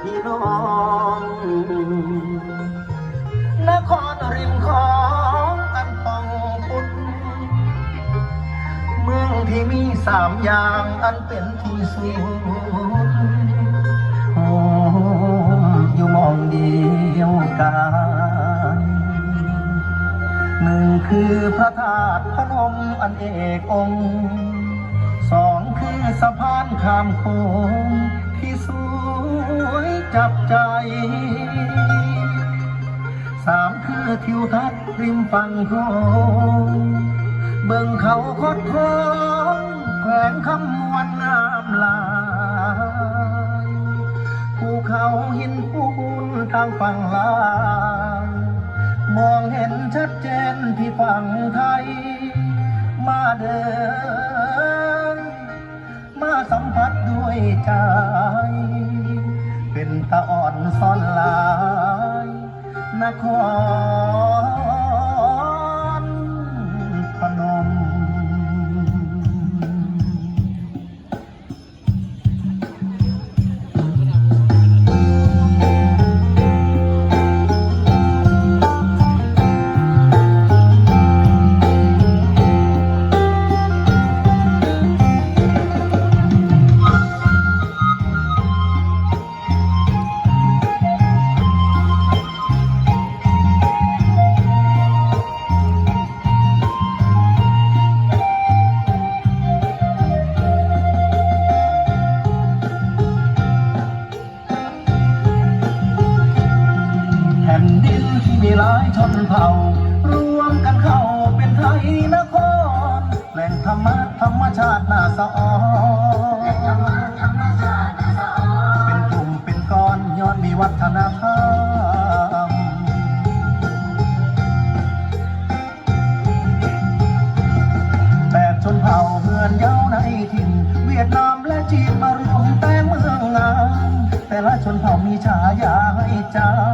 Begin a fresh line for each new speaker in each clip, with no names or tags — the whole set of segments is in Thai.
พี่น้องนครริมของอันปองพุทธเมืองที่มีสามอย่างอันเป็นที่สุดโอ้อยู่มองเดียวกันหนึ่งคือพระธาตุพนมอันเอกองค์สองคือสะพานข้ามโขงที่สวย จับใจ สามคือทิวทัศน์ริมฝั่งโขงเบิ่งเขาคดโค้งแขวงคำมวนน้ำลายภูเขาหินปูนทางฝั่งลาวมองเห็นชัดเจนที่ฝั่งไทย มาเดิน มาสัมผัสด้วยใจ ตาอ่อนซ่อนลายนคร นเผ่ารวมกันเข้าเป็นไทยนครแหล่งธรรมะธรรมชาติน่าสะออนเป็นกลุ่มเป็นก้อนย้อนมีวัฒนธรรมแปดชนเผ่าเมือนเย้าในถิ่น เวียดนามและจีนมารวมแต่เมืองงามแต่ละชนเผ่ามีฉายาให้จำ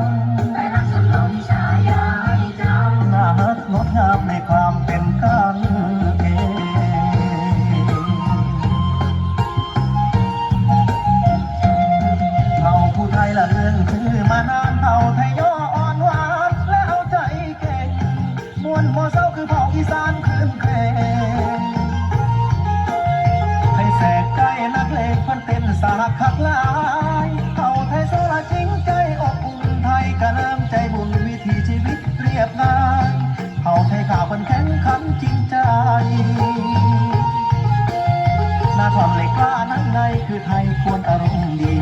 หน้าความเหล็กกล้านั้นไงคือไทยควรอารมณ์ดี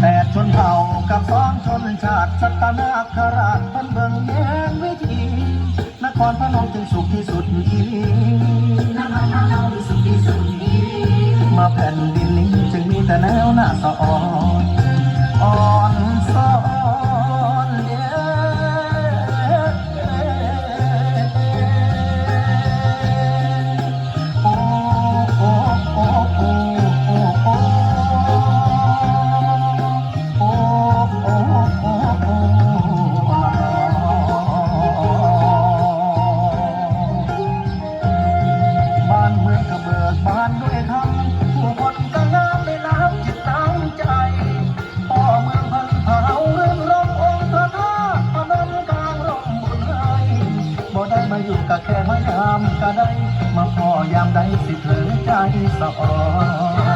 แปดชนเผ่ากับสองชนชาติสัตนาคราชพันเบิงแยงวิธี นครพนมจึงสุขที่สุดอีนครพนมสุขที่สุดอีมาแผ่นดินนี้จึงมีแต่แนวหน้าสะอ่อน ก็แค่มายามก็ได้ มาพอยามใดสิเธอใจสะอ่อน